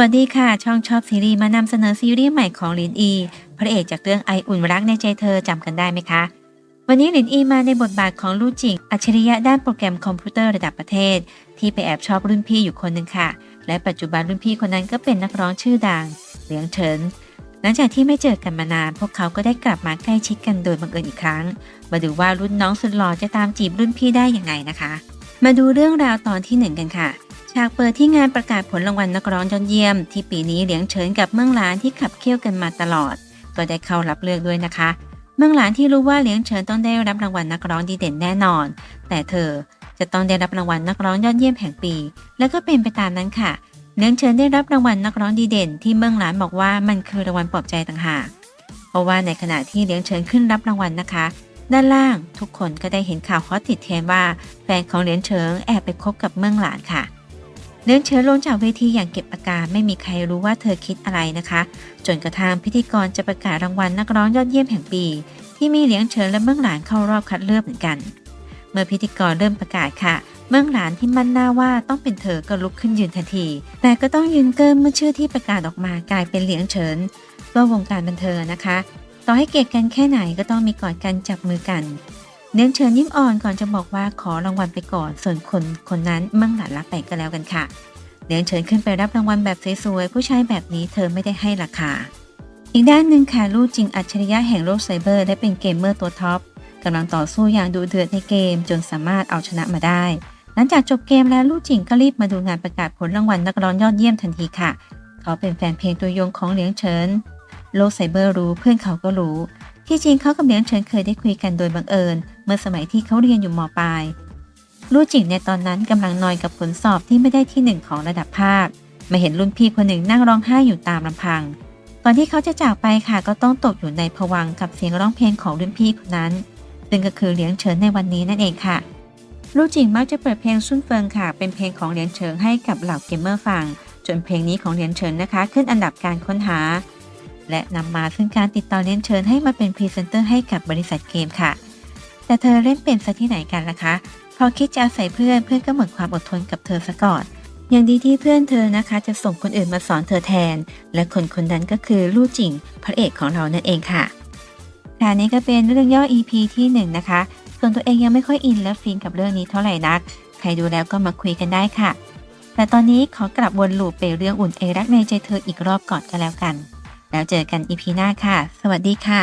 วัสดีค่ะ ช่องชอบซีรีส์มานำเสนอซีรีส์ใหม่ของหลินอี พระเอกจากเรื่องไออุ่นรักในใจเธอจำกันได้ไหมคะ วันนี้หลินอีมาในบทบาทของลู่จิงอัจฉริยะด้านโปรแกรมคอมพิวเตอร์ระดับประเทศ ที่ไปแอบชอบรุ่นพี่อยู่คนหนึ่งค่ะ และปัจจุบันรุ่นพี่คนนั้นก็เป็นนักร้องชื่อดังเหลียงเฉินหลังจากที่ไม่เจอกันมานาน พวกเขาก็ได้กลับมาใกล้ชิดกันโดยบังเอิญอีกครั้ง มาดูว่ารุ่นน้องสุดหล่อจะตามจีบรุ่นพี่ได้ยังไงนะคะ มาดูเรื่องราวตอนที่หนึ่งกันค่ะ ฉากเปิดที่งานประกาศผลรางวัลนักร้องยอดเยี่ยม ที่ปีนี้เลี้ยงเฉินกับเมืองหลานที่ขับเคี่ยวกันมาตลอด ก็ได้เข้ารับเลือกด้วยนะคะ เมืองหลานที่รู้ว่าเลี้ยงเฉินต้องได้รับรางวัลนักร้องดีเด่นแน่นอน แต่เธอจะต้องได้รับรางวัลนักร้องยอดเยี่ยมแห่งปี และก็เป็นไปตามนั้นค่ะ เลี้ยงเฉินได้รับรางวัลนักร้องดีเด่น ที่เมืองหลานบอกว่ามันคือรางวัลปลอบใจต่างหาก เพราะว่าในขณะที่เลี้ยงเฉินขึ้นรับรางวัลนะคะด้านล่างทุกคนก็ได้เห็นข่าวฮอตติดเทรนว่า แฟนของเหลียงเฉินแอบไปคบกับเมืองหลานค่ะ เลื่อนเชื้อลงจากเวทีอย่างเก็บอาการไม่มีใครรู้ว่าเธอคิดอะไรนะคะ จนกระทั่งพิธีกรจะประกาศรางวัลนักร้องยอดเยี่ยมแห่งปี ที่มีเหลียงเฉินและเมืองหลานเข้ารอบคัดเลือกเหมือนกัน เมื่อพิธีกรเริ่มประกาศค่ะเมืองหลานที่มั่นหน้าว่าต้องเป็นเธอก็ลุกขึ้นยืนทันที แต่ก็ต้องยืนเกิมเมื่อชื่อที่ประกาศออกมากลายเป็นเหลียงเฉินก็วงการบันเทิงนะคะ ต่อให้เกลียดกันแค่ไหนก็ต้องมีกอดกันจับมือกัน เลียงเฉินยิ้มอ่อนก่อนจะบอกว่าขอรางวัลไปก่อน ส่วนคนคนนั้นมืองหลานรับไปก็แล้วกันค่ะเดินเชิญขึ้นไปรับรางวัลแบบสวยๆผู้ชายแบบนี้เธอไม่ได้ให้ราคา อีกด้านหนึ่งค่ะลู่จริงอัจฉริยะแห่งโลกไซเบอร์และเป็นเกมเมอร์ตัวท็อปกำลังต่อสู้อย่างดูเดือดในเกม จนสามารถเอาชนะมาได้ หลังจากจบเกมแล้วลู่จิงก็รีบมาดูงานประกาศผลรางวัลนักร้องยอดเยี่ยมทันทีค่ะ เขาเป็นแฟนเพลงตัวยงของเหลียงเฉินโลกไซเบอร์รู้เพื่อนเขาก็รู้ ที่จริงเขากับเหลียงเฉินเคยได้คุยกันโดยบังเอิญ เมื่อสมัยที่เขาเรียนอยู่มปลายลู่จิงในตอนนั้นกำลังนอยกับผลสอบที่ไม่ได้ที่หนึ่งของระดับภาค มาเห็นรุ่นพี่คนหนึ่งนั่งร้องไห้อยู่ตามลำพังก่อนที่เขาจะจากไปค่ะก็ต้องตกอยู่ในภวังกับเสียงร้องเพลงของรุ่นพี่คนนั้น ซึ่งก็คือเหลียงเฉินในวันนี้นั่นเองค่ะลู่จิงมักจะเปิดเพลงซุนเฟิงค่ะ เป็นเพลงของเหลียงเฉินให้กับเหล่าเกมเมอร์ฟัง จนเพลงนี้ของเหลียงเฉินนะคะ ขึ้นอันดับการค้นหา และนำมาซึ่งการติดต่อเลียงเฉินให้มาเป็นพรีเซนเตอร์ให้กับบริษัทเกมค่ะ แต่เธอเล่นเป็นซะที่ไหนกันล่ะคะ พอคิดจะอาศัยเพื่อนเพื่อนก็หมดความอดทนกับเธอซะก่อน อย่างดีที่เพื่อนเธอนะคะ จะส่งคนอื่นมาสอนเธอแทน และคนคนนั้นก็คือลู่จิงพระเอกของเรานั่นเองค่ะค่ะนี้ก็เป็นเรื่องย่อ EP ที่1นงนะคะ ส่วนตัวเองยังไม่ค่อยอินและฟินกับเรื่องนี้เท่าไหร่นัก ใครดูแล้วก็มาคุยกันได้ค่ะ แต่ตอนนี้ขอกลับวนลูปไปเรื่องอุ่นเอรักในใจเธออีกรอบก่อนก็แล้วกัน แล้วเจอกันอีพีหน้าค่ะ สวัสดีค่ะ